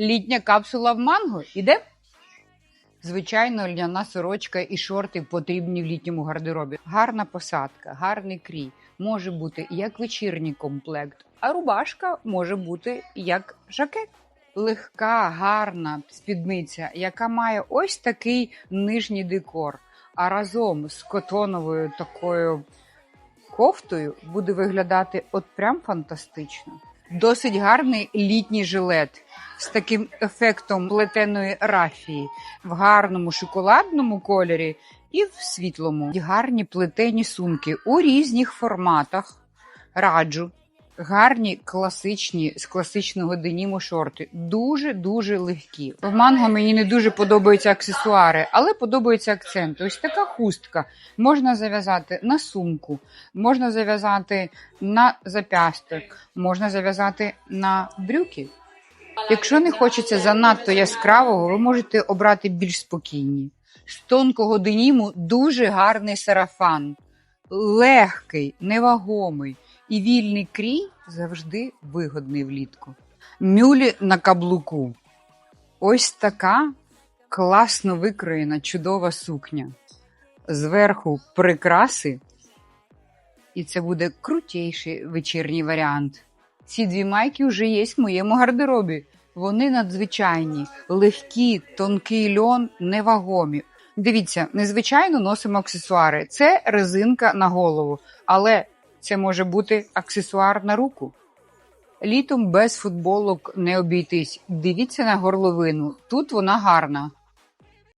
Літня капсула в манго іде? Звичайно, льняна сорочка і шорти потрібні в літньому гардеробі. Гарна посадка, гарний крій може бути як вечірній комплект, а рубашка може бути як жакет. Легка, гарна спідниця, яка має ось такий нижній декор, а разом з котоновою такою кофтою буде виглядати от прям фантастично. Досить гарний літній жилет з таким ефектом плетеної рафії в гарному шоколадному кольорі і в світлому. Гарні плетені сумки у різних форматах. Раджу. Гарні класичні з класичного деніму шорти. Дуже дуже легкі. В манго мені не дуже подобаються аксесуари, але подобаються акценти. Ось така хустка можна зав'язати на сумку, можна зав'язати на зап'ясток, можна зав'язати на брюки. Якщо не хочеться занадто яскравого, ви можете обрати більш спокійні. З тонкого деніму дуже гарний сарафан, легкий, невагомий і вільний крій завжди вигодний влітку. Мюлі на каблуку. Ось така класно викроєна чудова сукня. Зверху прикраси, і це буде крутейший вечірній варіант. Ці дві майки вже є в моєму гардеробі. Вони надзвичайні, легкі, тонкий льон, невагомі. Дивіться, незвичайно носимо аксесуари. Це резинка на голову, але це може бути аксесуар на руку. Літом без футболок не обійтись. Дивіться на горловину. Тут вона гарна.